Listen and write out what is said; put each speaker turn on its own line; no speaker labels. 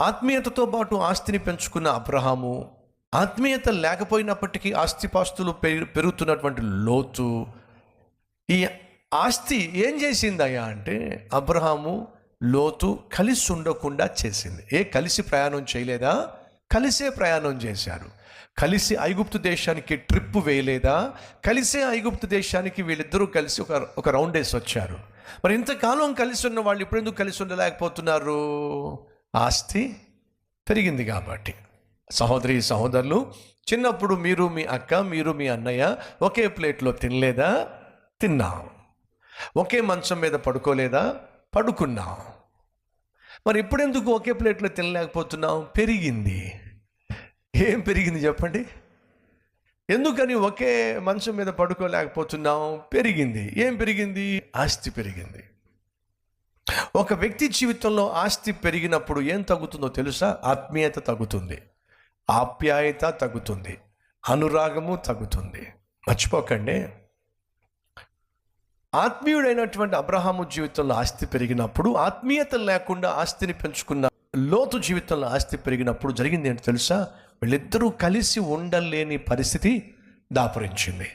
ఆత్మీయతతో పాటు ఆస్తిని పెంచుకున్న అబ్రహాము ఆత్మీయత లేకపోయినప్పటికీ ఆస్తిపాస్తులు పెరుగుతున్నటువంటి లోతు. ఈ ఆస్తి ఏం చేసిందయ్యా అంటే అబ్రహాము లోతు కలిసి ఉండకుండా చేసింది. ఏ కలిసి ప్రయాణం చేయలేదా? కలిసే ప్రయాణం చేశారు. కలిసి ఐగుప్తు దేశానికి ట్రిప్ వేయలేదా? కలిసే ఐగుప్తు దేశానికి వీళ్ళిద్దరూ కలిసి ఒక ఒక రౌండ్ వేసి వచ్చారు. మరి ఇంతకాలం కలిసి ఉన్న వాళ్ళు ఇప్పుడు ఎందుకు కలిసి ఉండలేకపోతున్నారు? ఆస్తి పెరిగింది కాబట్టి. సహోదరి సహోదరులు చిన్నప్పుడు మీరు మీ అక్క మీరు మీ అన్నయ్య ఒకే ప్లేట్లో తినలేదా? తిన్నాం. ఒకే మంచం మీద పడుకోలేదా? పడుకున్నాం. మరి ఇప్పుడెందుకు ఒకే ప్లేట్లో తినలేకపోతున్నాం? పెరిగింది. ఏం పెరిగింది చెప్పండి? ఎందుకని ఒకే మంచం మీద పడుకోలేకపోతున్నాం? పెరిగింది. ఏం పెరిగింది? ఆస్తి పెరిగింది. ఒక వ్యక్తి జీవితంలో ఆస్తి పెరిగినప్పుడు ఏం తగ్గుతుందో తెలుసా? ఆత్మీయత తగ్గుతుంది. ఆప్యాయత తగ్గుతుంది. అనురాగము తగ్గుతుంది. మర్చిపోకండి. ఆత్మీయుడైనటువంటి అబ్రహాము జీవితంలో ఆస్తి పెరిగినప్పుడు ఆత్మీయత లేకుండా ఆస్తిని పెంచుకున్న లోతు జీవితంలో ఆస్తి పెరిగినప్పుడు జరిగింది ఏంటి తెలుసా? వీళ్ళిద్దరూ కలిసి ఉండలేని పరిస్థితి దాపురించింది.